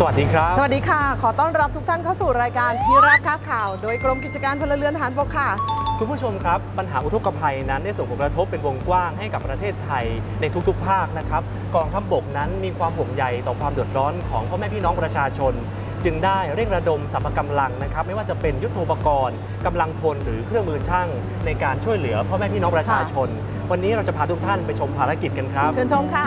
สวัสดีครับ สวัสดีค่ะ ขอต้อนรับทุกท่านเข้าสู่รายการพีราบค้าข่าว โดยกรมกิจการพลเรือนทหารบกค่ะ คุณผู้ชมครับ ปัญหาอุทกภัยนั้นได้ส่งผลกระทบเป็นวงกว้างให้กับประเทศไทยในทุกๆ ภาคนะครับ กองทัพบบกนั้นมีความห่วงใยต่อความเดือดร้อนของพ่อแม่พี่น้องประชาชน จึงได้เร่งระดมสรรพกำลังนะครับ ไม่ว่าจะเป็นยุทโธปกรณ์กำลังพลหรือเครื่องมือช่างในการช่วยเหลือพ่อแม่พี่น้องประชาชน วันนี้เราจะพาทุกท่านไปชมภารกิจกันครับ เชิญชมค่ะ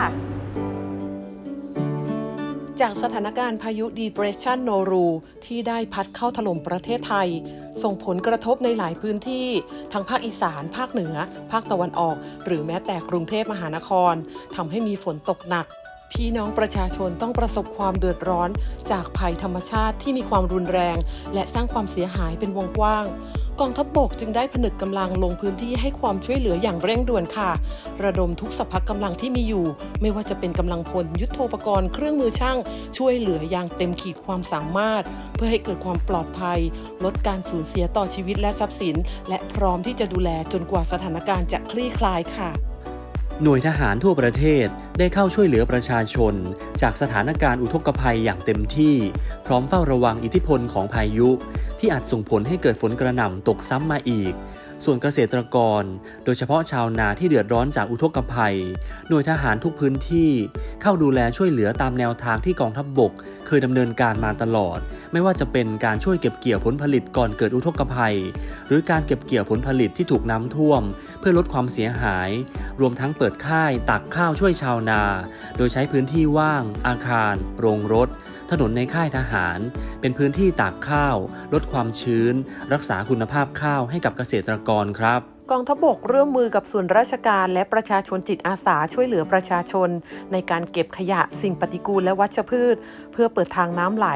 จากสถานการณ์พายุ Depression Noru ที่ได้พัดเข้าถล่มประเทศไทย ส่งผลกระทบในหลายพื้นที่ ทั้งภาคอีสาน ภาคเหนือ ภาคตะวันออก หรือแม้แต่กรุงเทพมหานครทำให้มีฝนตกหนัก พี่น้องประชาชนต้องประสบความเดือดร้อน จากภัยธรรมชาติที่มีความรุนแรง และสร้างความเสียหายเป็นวงกว้าง กองทัพบบกจึงได้ผนึกกำลังลงพื้นที่ให้ความช่วยเหลืออย่างเร่งด่วนค่ะ ระดมทุกสัพพกำลังที่มีอยู่ ไม่ว่าจะเป็นกำลังพลยุทโธปกรณ์เครื่องมือช่าง ช่วยเหลืออย่างเต็มขีดความสามารถ เพื่อให้เกิดความปลอดภัย ลดการสูญเสียต่อชีวิตและทรัพย์สิน และพร้อมที่จะดูแลจนกว่าสถานการณ์จะคลี่คลายค่ะ หน่วยทหารทั่วประเทศได้เข้าช่วยเหลือประชาชน จากสถานการณ์อุทกภัยอย่างเต็มที่ พร้อมเฝ้าระวังอิทธิพลของพายุ ที่อาจส่งผลให้เกิดฝนกระหน่ำตกซ้ำมาอีก ส่วนเกษตรกร โดยเฉพาะชาวนาที่เดือดร้อนจากอุทกภัย หน่วยทหารทุกพื้นที่ เข้าดูแลช่วยเหลือตามแนวทางที่กองทัพบบก เคยดำเนินการมาตลอด ไม่ว่าจะเป็นการช่วยเก็บเกี่ยวผลผลิตก่อนเกิดอุทกภัย หรือการเก็บเกี่ยวผลผลิตที่ถูกน้ำท่วม เพื่อลดความเสียหาย รวมทั้งเปิดค่ายตักข้าวช่วยชาวนา โดยใช้พื้นที่ว่าง อาคาร โรงรถ ถนนในค่ายทหาร เป็นพื้นที่ตากข้าว ลดความชื้น รักษาคุณภาพข้าวให้กับเกษตรกรครับ กองทัพบกร่วมมือกับส่วนราชการและประชาชนจิตอาสาช่วยเหลือประชาชน ในการเก็บขยะสิ่งปฏิกูลและวัชพืช เพื่อเปิดทางน้ำไหล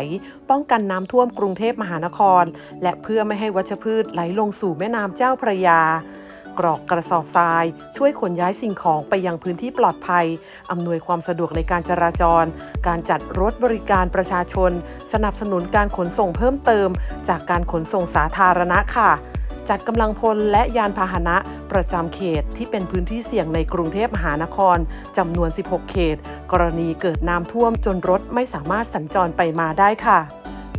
ป้องกันน้ำท่วมกรุงเทพมหานคร และเพื่อไม่ให้วัชพืชไหลลงสู่แม่น้ำเจ้าพระยากรอกกระสอบทราย ช่วยขนย้ายสิ่งของไปยังพื้นที่ปลอดภัย อำนวยความสะดวกในการจราจร การจัดรถบริการประชาชน สนับสนุนการขนส่งเพิ่มเติม จากการขนส่งสาธารณะค่ะ จัดกำลังพลและยานพาหนะประจำเขตที่เป็นพื้นที่เสี่ยงในกรุงเทพมหานครจำนวน 16 เขต กรณีเกิดน้ำท่วมจนรถไม่สามารถสัญจรไปมาได้ค่ะ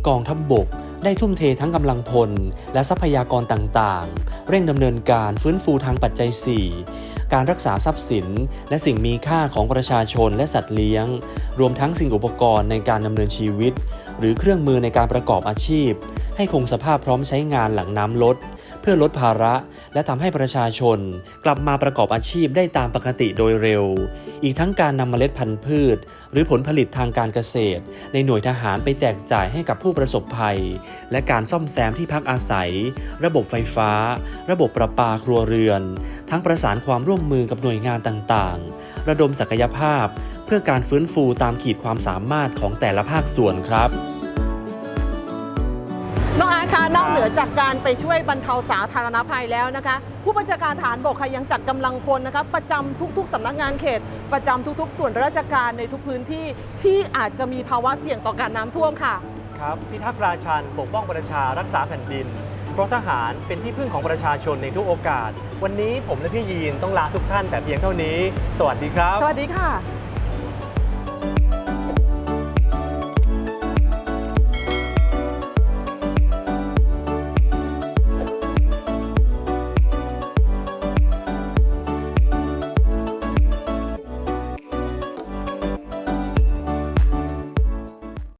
กองทัพบบกได้ทุ่มเททั้งกำลังพล และทรัพยากรต่างๆ เร่งดำเนินการฟื้นฟูทางปัจจัย 4 การรักษาทรัพย์สิน และสิ่งมีค่าของประชาชนและสัตว์เลี้ยง รวมทั้งสิ่งอุปกรณ์ในการดำเนินชีวิต หรือเครื่องมือในการประกอบอาชีพ ให้คงสภาพพร้อมใช้งานหลังน้ำลด พื่อลดภาระ และทำให้ประชาชนกลับมาประกอบอาชีพได้ตามปกติโดยเร็ว อีกทั้งการนำเมล็ดพันธุ์พืช หรือผลผลิตทางการเกษตร ในหน่วยทหารไปแจกจ่ายให้กับผู้ประสบภัย และการซ่อมแซมที่พักอาศัย ระบบไฟฟ้า ระบบประปาครัวเรือน ทั้งประสานความร่วมมือกับหน่วยงานต่างๆ ระดมศักยภาพ เพื่อการฟื้นฟูตามขีดความสามารถของแต่ละภาคส่วนครับ น้องอาร์ตคะนอกเหนือจากการไปช่วยบรรเทาสาธารณภัยแล้วนะคะ ผู้บัญชาการฐานบกค่ะยังจัดกำลังพลนะคะประจำทุก ๆสำนักงานเขต ประจำทุก ๆ ส่วนราชการในทุกพื้นที่ที่อาจจะมีภาวะเสี่ยงต่อการน้ำท่วมค่ะ ครับพิทักษ์ราชันปกป้องประชารักษาแผ่นดิน เพราะทหารเป็นที่พึ่งของประชาชนในทุกโอกาส วันนี้ผมและพี่ยีนต้องลาทุกท่านแต่เพียงเท่านี้ สวัสดีครับ สวัสดีค่ะ